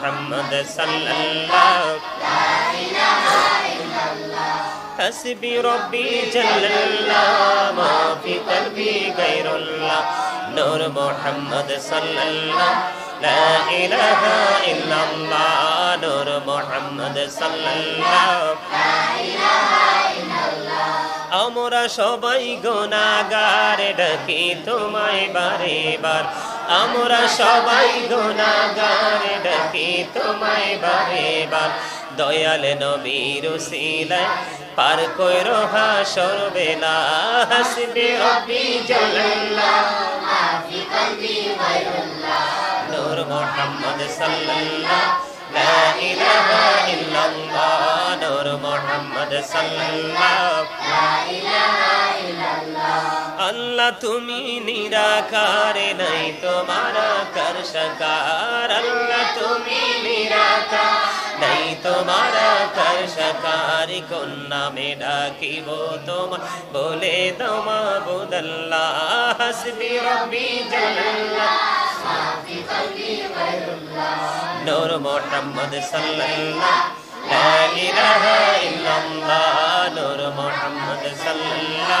محمد صلى الله حسبي ربي جل الله ما في قلبي غير الله نور محمد صلى الله لا إله إلا الله نور محمد صلى الله আমরা সবাই গোনাগার ডাকি তোমায় বারে বার আমরা সবাই গোনাগার ডাকি তোমায় বারে বার দয়াল নবীর সিলায় পার কইর হাসর বেলা হাসবে রব্বি জাল্লাল্লাহ নূর মোহাম্মদ সাল্লাল্লাহ, লা ইলাহা ইল্লাল্লাহ। নূর মোহাম্মদ সাল্লাল্লাহ আল্লাহ তুমি নিরাকারে নাই তোমার কর সকার আল্লাহ তুমি নিরাকার নাই তোমার কর সকার কোন নামে ডাকিব তোমার? বলে তোমা বুদল্লা হসবি রবি জল্লা নূর মোহাম্মদ সাল্লাল্লাহ লা ইলাহা ইল্লাল্লাহ। নূর মোহাম্মদ সাল্লাল্লাহ।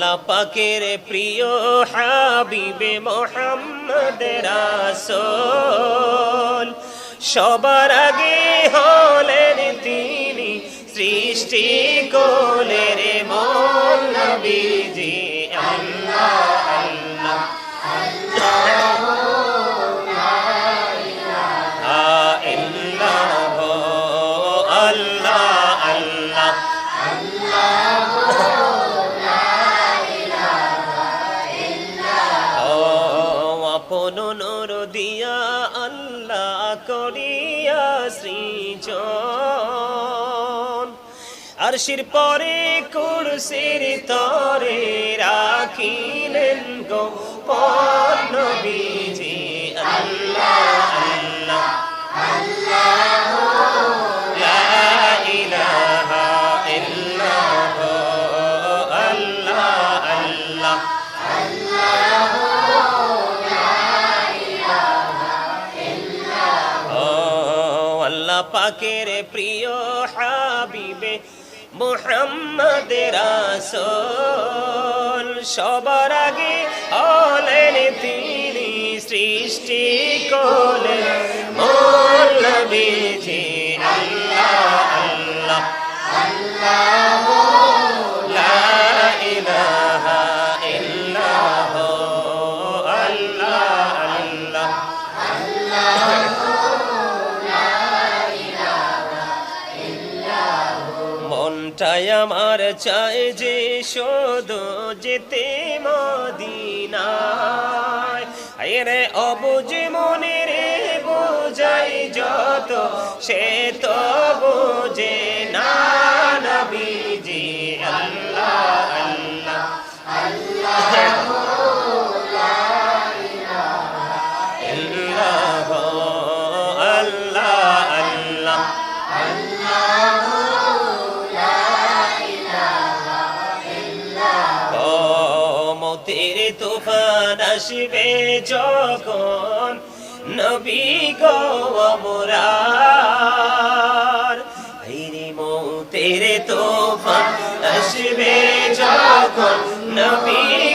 পাকের প্রিয় হাবিবে মোহাম্মদ রাসূল। সবার আগে হলেন তিনি সৃষ্টি কোলের মন আল্লাহ আল্লাহ আল্লাহ। নূর দিয়া আল্লাহ করিয়া সৃজন। আরশির পরে কুরসির তরে রাখিলেন গো নবীজি পাকের প্রিয় হাবিবে মোহাম্মদ রাসূল। সবার আগে হলেন তিনি সৃষ্টি কোলে আমার চাই যে শোধো যেতে মদিনা রে অবুজ মনে রে বোঝাই যত, সে তো বোঝে না তুফান আসবে যখন নবী গো আমরার হাইরে মতের তুফান আসবে যখন নবী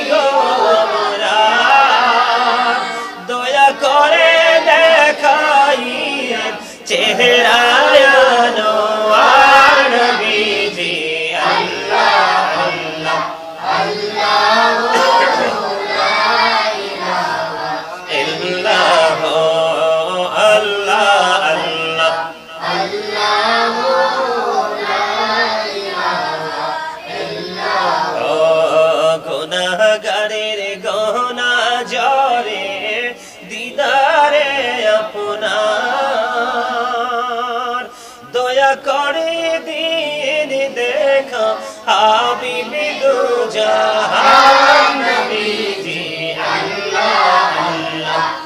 করে দিন দেখা হাবিবি দু জাহান নবীজি আল্লাহ আল্লাহ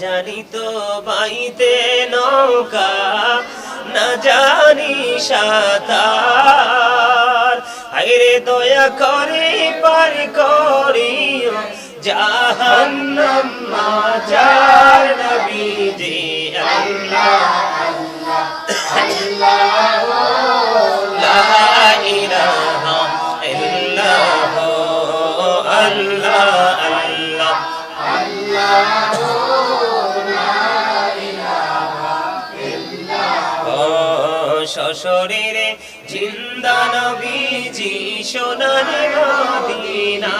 জানি তো বাইতে নৌকা জানি সাতার। হাইরে দয়া করে পার করিও জাহান্নাম মাজার নবীজি আল্লাহ। সশরীরে জিন্দা নবীজি সোনার মদিনা।